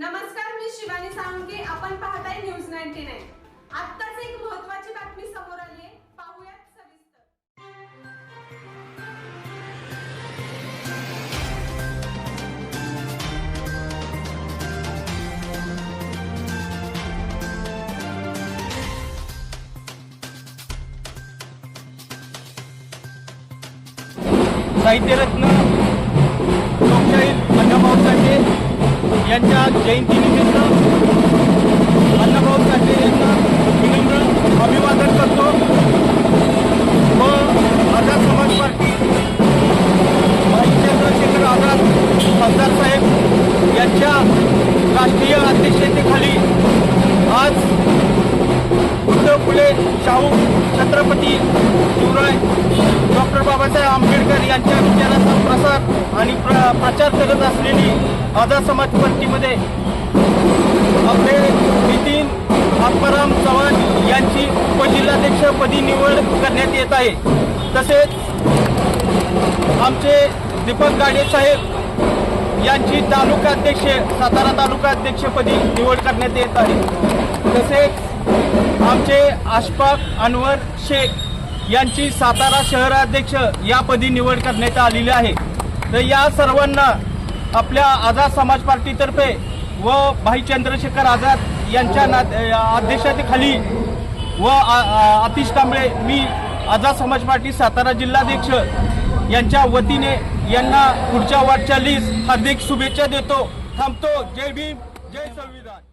नमस्कार मी शिवानी साळुंके. आपण पाहताय न्यूज नाईन्टी नाईन. आत्ताच एक महत्वाची बातमी समोर आली आहे पाहूयात सविस्तर. साहित्यरत्न यांच्या जयंतीनिमित्त अण्णाभाऊ साठे यांना विनम्र अभिवादन करतो. व आझाद समाज पार्टी भाई चंद्रशेखर आझाद खासदार साहेब यांच्या राष्ट्रीय अध्यक्षतेखाली आज उद्धव फुले शाहू छत्रपती शिवराय डॉक्टर बाबासाहेब आंबेडकर यांच्या विचाराचा प्रसार आणि प्रचार करत असलेली आझाद समाज पार्टीमध्ये आपले नितीन आत्माराम चव्हाण यांची उपजिल्हाध्यक्षपदी निवड करण्यात येत आहे. तसेच आमचे दीपक गाडे साहेब यांची तालुका अध्यक्ष सातारा तालुका अध्यक्षपदी निवड करण्यात येत आहे. तसेच आमचे आशफाक अनवर शेख यांची सातारा शहराध्यक्ष यापदी निवड करण्यात आलेली आहे. तर या सर्वांना आपल्या आझाद समाज पार्टीतर्फे व भाई चंद्रशेखर आझाद यांच्या ना अध्यक्षतेखाली व आ- आतिश कांबळे मी आझाद समाज पार्टी सातारा जिल्हाध्यक्ष यांच्या वतीने यांना पुढच्या वाटचालीस हार्दिक शुभेच्छा देतो. थांबतो. जय भीम. जय संविधान.